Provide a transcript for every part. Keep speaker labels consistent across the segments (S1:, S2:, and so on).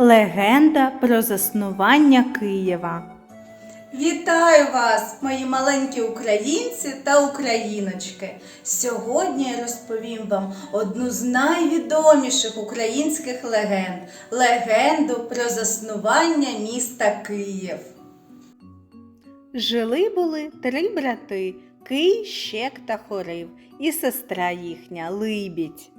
S1: Легенда про заснування Києва.
S2: Вітаю вас, мої маленькі українці та україночки. Сьогодні я розповім вам одну з найвідоміших українських легенд легенду про заснування міста Київ.
S1: Жили були три брати Кий, Щек та Хорив, і сестра їхня Либідь.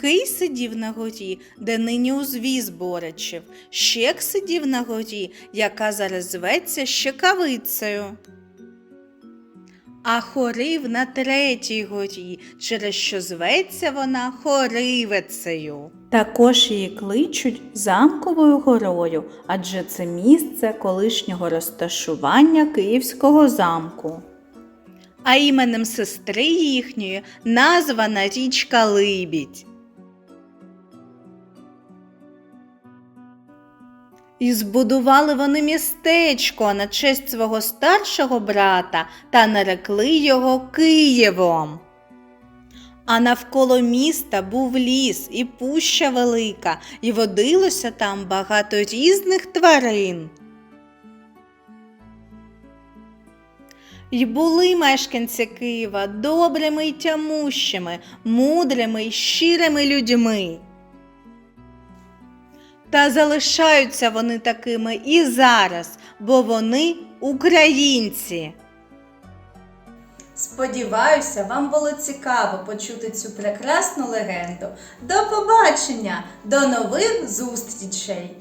S1: Кий сидів на горі, де нині узвіз Боричів. Щек сидів на горі, яка зараз зветься Щекавицею. А хорив на третій горі, через що зветься вона Хоривицею. Також її кличуть замковою горою, адже це місце колишнього розташування Київського замку. А іменем сестри їхньої названа річка Либідь. І збудували вони містечко на честь свого старшого брата та нарекли його Києвом. А навколо міста був ліс і пуща велика, і водилося там багато різних тварин. І були мешканці Києва добрими й тямущими, мудрими й щирими людьми. Та залишаються вони такими і зараз, бо вони українці.
S2: Сподіваюся, вам було цікаво почути цю прекрасну легенду. До побачення, до нових зустрічей!